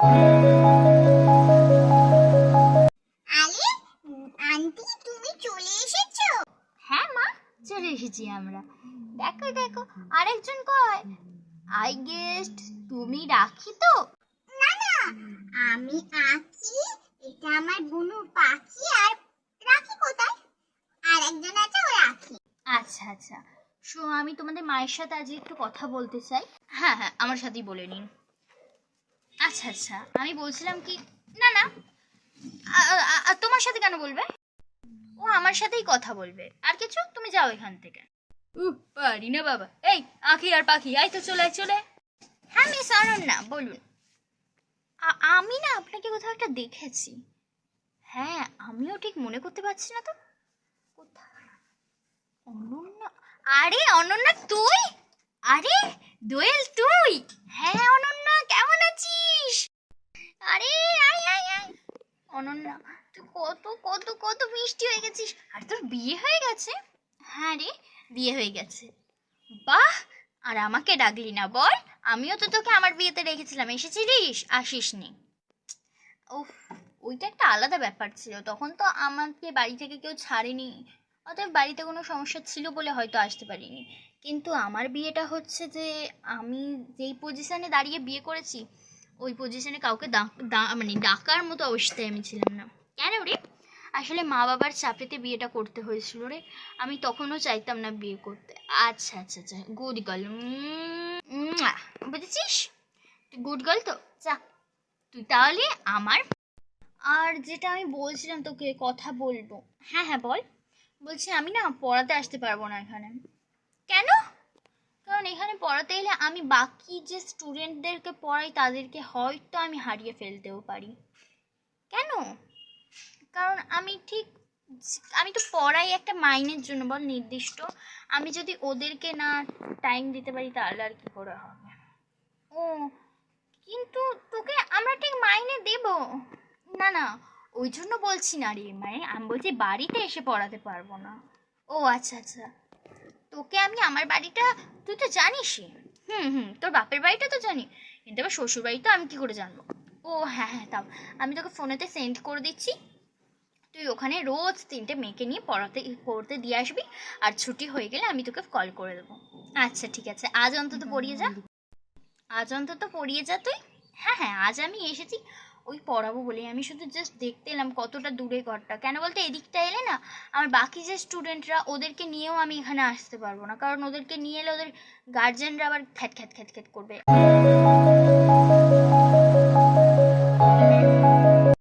আরে আন্টি তুমি চলে এসেছ? হ্যাঁ মা চলে এসেছি আমরা। দেখো দেখো আরেকজন কয়? আই গেস্ট তুমি রাখি তো? না না আমি আঁকি এটা আমার বুনু পাখি আর রাখি কোথায়? আর একজন আছে ও রাখি। আচ্ছা আচ্ছা। শো আমি তোমাদের মায়ের সাথে আজ একটু কথা বলতে চাই। হ্যাঁ হ্যাঁ আমার সাথেই বলে নিন। আচ্ছা আচ্ছা। আমি বলছিলাম কি, না না। তোমার সাথে কেন বলবে? ও আমার সাথেই কথা বলবে। আর কিছু? তুমি যাও এখান থেকে। উহ পারি না বাবা। এই, আঁখি আর পাখি। আই তো চলে চলে। হ্যাঁ মিস অনন্যা, বলুন। আমি না আপনাকে কোথাও একটা দেখেছি। হ্যাঁ আমিও ঠিক মনে করতে পারছি না তো। অনন্যা? আরে, অনন্যা, তুই? আরে, দোয়েল, তুই? হ্যাঁ অনন্যা। আছিস আরে, আয় আয় আয়। অনন্যা, তুই কত কত কত মিষ্টি হয়ে গেছিস। আর তোর বিয়ে হয়ে গেছে? হ্যাঁ রে, বিয়ে হয়ে গেছে। বাহ! আর আমাকে ডাকলি না, বল। আমিও তো তোকে আমার বিয়েতে রেখেছিলাম। এসেছিলিস? আসিসনি। উফ, ওইটা একটা আলাদা ব্যাপার ছিল। তখন তো আমাকে বাড়ি থেকে কেউ ছাড়েনি। অতএব বাড়িতে কোনো সমস্যা ছিল বলে হয়তো আসতে পারিনি। কিন্তু আমার বিয়েটা হচ্ছে যে, আমি যেই পজিশনে দাঁড়িয়ে বিয়ে করেছি ওই পজিশনে কাউকে মানে ডাকার মতো অবস্থায় আমি ছিলাম না। কেন রে? আসলে মা বাবার চাপেতে বিয়েটা করতে হয়েছিল রে। আমি তখনও চাইতাম না বিয়ে করতে। আচ্ছা আচ্ছা আচ্ছা গুড গার্ল বুঝেছিস? গুড গার্ল তো? যা, তুই তাহলে আমার আর যেটা আমি বলছিলাম তোকে কথা বলব। হ্যাঁ হ্যাঁ বল। বলছি আমি না পড়াতে আসতে পারব না এখানে। পড়াতে এলে আমি বাকি যে স্টুডেন্টদেরকে পড়াই তাদেরকে হয়তো আমি হারিয়ে ফেলতেও পারি। কেন? কারণ আমি ঠিক আমি তো পড়াই একটা মাইনের জন্য, বল, নির্দিষ্ট। আমি যদি ওদেরকে না টাইম দিতে পারি তাহলে আর কি করে হবে? ও, কিন্তু তোকে আমরা ঠিক মাইনে দেব। না না, ওই জন্য বলছি না রে। মানে আমি বলছি বাড়িতে এসে পড়াতে পারব না। ও আচ্ছা আচ্ছা। তোকে আমি আমার বাড়িটা, তুই তো জানিসই। হুম হুম, তোর বাপের বাড়িটা তো জানি। কিন্তু এবার শ্বশুর তো আমি কি করে জানব? ও হ্যাঁ হ্যাঁ তাও। আমি তোকে ফোনেতে সেন্ড করে দিচ্ছি। তুই ওখানে রোজ তিনটে মেয়েকে নিয়ে পড়াতে, পড়তে দিয়ে আসবি। আর ছুটি হয়ে গেলে আমি তোকে কল করে দেবো। আচ্ছা ঠিক আছে। আজ অন্তত পড়িয়ে যা। আজ অন্তত পড়িয়ে যা তুই। হ্যাঁ হ্যাঁ আজ আমি এসেছি। ওই পড়াবো বলেই। আমি শুধু জাস্ট দেখতে এলাম কতটা দূরে ঘরটা। কেন বলতে, এদিকটা এলে না, আমার বাকি যে স্টুডেন্টরা ওদেরকে নিয়েও আমি এখানে আসতে পারব না। কারণ ওদেরকে নিয়ে এলে ওদের গার্জেনরা আবার খ্যাত খ্যাত খ্যাত খ্যাত করবে।